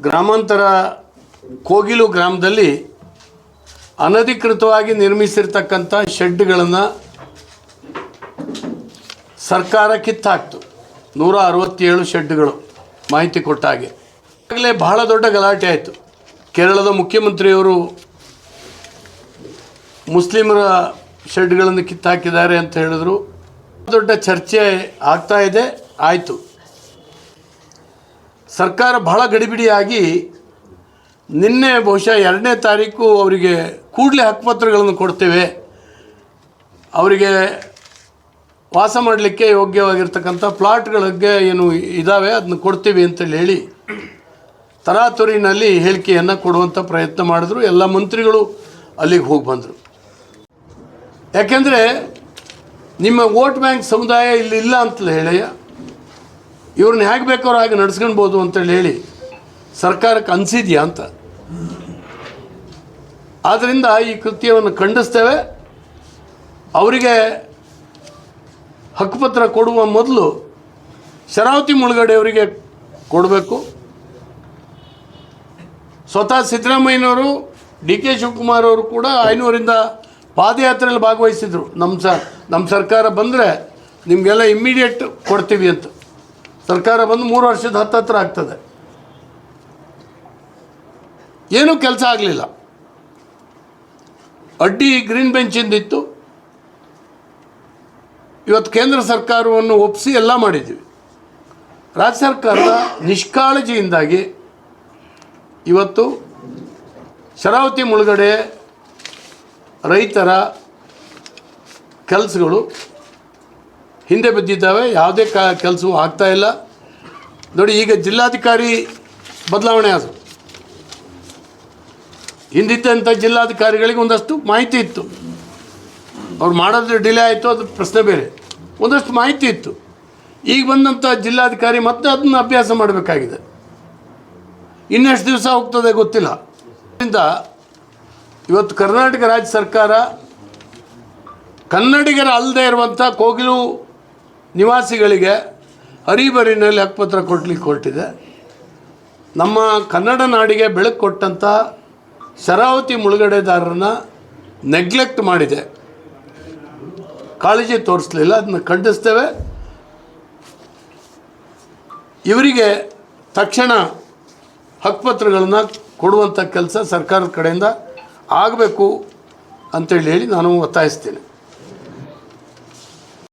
ಗ್ರಾಮಾಂತರ ಕೋಗಿಲು ಗ್ರಾಮದಲ್ಲಿ ಅನಧಿಕೃತವಾಗಿ ನಿರ್ಮಿಸಿರ್ತಕ್ಕಂಥ ಶೆಡ್ಗಳನ್ನು ಸರ್ಕಾರ ಕಿತ್ತಾಕ್ತು. ನೂರ ಅರವತ್ತೇಳು ಶೆಡ್ಗಳು ಮಾಹಿತಿ ಕೊಟ್ಟ ಹಾಗೆ. ಆಗಲೇ ಬಹಳ ದೊಡ್ಡ ಗಲಾಟೆ ಆಯಿತು. ಕೇರಳದ ಮುಖ್ಯಮಂತ್ರಿಯವರು ಮುಸ್ಲಿಮರ ಶೆಡ್ಗಳನ್ನು ಕಿತ್ತಾಕಿದ್ದಾರೆ ಅಂತ ಹೇಳಿದ್ರು. ದೊಡ್ಡ ಚರ್ಚೆ ಆಗ್ತಾ ಇದೆ. ಆಯಿತು. ಸರ್ಕಾರ ಬಹಳ ಗಡಿಬಿಡಿಯಾಗಿ ನಿನ್ನೆ ಬಹುಶಃ ಎರಡನೇ ತಾರೀಕು ಅವರಿಗೆ ಕೂಡಲೇ ಹಕ್ಕುಪತ್ರಗಳನ್ನು ಕೊಡ್ತೇವೆ. ಅವರಿಗೆ ವಾಸ ಮಾಡಲಿಕ್ಕೆ ಯೋಗ್ಯವಾಗಿರ್ತಕ್ಕಂಥ ಪ್ಲಾಟ್ಗಳಿಗೆ ಏನು ಇದ್ದಾವೆ ಅದನ್ನ ಕೊಡ್ತೀವಿ ಅಂತೇಳಿ ಹೇಳಿ ತರಾತುರಿನಲ್ಲಿ ಹೇಳಿಕೆಯನ್ನು ಕೊಡುವಂಥ ಪ್ರಯತ್ನ ಮಾಡಿದ್ರು. ಎಲ್ಲ ಮಂತ್ರಿಗಳು ಅಲ್ಲಿಗೆ ಹೋಗಿ ಬಂದರು. ಯಾಕೆಂದರೆ ನಿಮ್ಮ ವೋಟ್ ಬ್ಯಾಂಕ್ ಸಮುದಾಯ ಇಲ್ಲಿ ಇಲ್ಲ ಅಂತಲೇ ಹೇಳಿ ಇವ್ರನ್ನ ಹೇಗೆ ಬೇಕಾದ್ರೂ ಹಾಗೆ ನಡ್ಸ್ಕೊಳ್ಬೋದು ಅಂತೇಳಿ ಹೇಳಿ ಸರ್ಕಾರಕ್ಕೆ ಅನಿಸಿದ್ಯಾ ಅಂತ. ಆದ್ದರಿಂದ ಈ ಕೃತ್ಯವನ್ನು ಖಂಡಿಸ್ತೇವೆ. ಅವರಿಗೆ ಹಕ್ಕುಪತ್ರ ಕೊಡುವ ಮೊದಲು ಶರಾವತಿ ಮುಳುಗಡೆ ಅವರಿಗೆ ಕೊಡಬೇಕು. ಸ್ವತಃ ಸಿದ್ದರಾಮಯ್ಯನವರು, ಡಿ ಕೆ ಶಿವಕುಮಾರ್ ಅವರು ಕೂಡ ಐನೂರಿಂದ ಪಾದಯಾತ್ರೆಯಲ್ಲಿ ಭಾಗವಹಿಸಿದರು. ನಮ್ಮ ಸ ನಮ್ಮ ಸರ್ಕಾರ ಬಂದರೆ ನಿಮಗೆಲ್ಲ ಇಮ್ಮಿಡಿಯೇಟ್ ಕೊಡ್ತೀವಿ ಅಂತ. ಸರ್ಕಾರ ಬಂದು ಮೂರು ವರ್ಷದ ಹತ್ತತ್ರ ಆಗ್ತದೆ. ಏನೂ ಕೆಲಸ ಆಗಲಿಲ್ಲ. ಅಡ್ಡಿ ಗ್ರೀನ್ ಬೆಂಚಿಂದಿತ್ತು ಇವತ್ತು ಕೇಂದ್ರ ಸರ್ಕಾರವನ್ನು ಒಪ್ಪಿಸಿ ಎಲ್ಲ ಮಾಡಿದ್ದೀವಿ. ರಾಜ್ಯ ಸರ್ಕಾರದ ನಿಷ್ಕಾಳಜಿಯಿಂದಾಗಿ ಇವತ್ತು ಶರಾವತಿ ಮುಳುಗಡೆ ರೈತರ ಕೆಲಸಗಳು ಹಿಂದೆ ಬಿದ್ದಿದ್ದಾವೆ, ಯಾವುದೇ ಕ, ಕೆಲಸವೂ ಆಗ್ತಾ ಇಲ್ಲ. ನೋಡಿ, ಈಗ ಜಿಲ್ಲಾಧಿಕಾರಿ ಬದಲಾವಣೆ ಅದು. ಹಿಂದಿದ್ದಂಥ ಜಿಲ್ಲಾಧಿಕಾರಿಗಳಿಗೆ ಒಂದಷ್ಟು ಮಾಹಿತಿ ಇತ್ತು. ಅವ್ರು ಮಾಡೋದು ಡಿಲೇ ಆಯಿತು, ಅದು ಪ್ರಶ್ನೆ ಬೇರೆ. ಒಂದಷ್ಟು ಮಾಹಿತಿ ಇತ್ತು. ಈಗ ಬಂದಂಥ ಜಿಲ್ಲಾಧಿಕಾರಿ ಮತ್ತೆ ಅದನ್ನ ಅಭ್ಯಾಸ ಮಾಡಬೇಕಾಗಿದೆ. ಇನ್ನೆಷ್ಟು ದಿವಸ ಹೋಗ್ತದೆ ಗೊತ್ತಿಲ್ಲ. ಇದರಿಂದ ಇವತ್ತು ಕರ್ನಾಟಕ ರಾಜ್ಯ ಸರ್ಕಾರ ಕನ್ನಡಿಗರ ಅಲ್ಲದೆ ಇರುವಂಥ ಕೋಗಿಲು ನಿವಾಸಿಗಳಿಗೆ ಹರಿಬರಿನಲ್ಲಿ ಹಕ್ಕುಪತ್ರ ಕೊಡಲಿಕ್ಕೆ ಹೊರಟಿದೆ. ನಮ್ಮ ಕನ್ನಡ ನಾಡಿಗೆ ಬೆಳಕು ಕೊಟ್ಟಂಥ ಶರಾವತಿ ಮುಳುಗಡೆದಾರರನ್ನ ನೆಗ್ಲೆಕ್ಟ್ ಮಾಡಿದೆ. ಕಾಳಜಿ ತೋರಿಸಲಿಲ್ಲ, ಅದನ್ನು ಖಂಡಿಸ್ತೇವೆ. ಇವರಿಗೆ ತಕ್ಷಣ ಹಕ್ಕುಪತ್ರಗಳನ್ನು ಕೊಡುವಂಥ ಕೆಲಸ ಸರ್ಕಾರದ ಕಡೆಯಿಂದ ಆಗಬೇಕು ಅಂತೇಳಿ ಹೇಳಿ ನಾನು ಒತ್ತಾಯಿಸ್ತೇನೆ.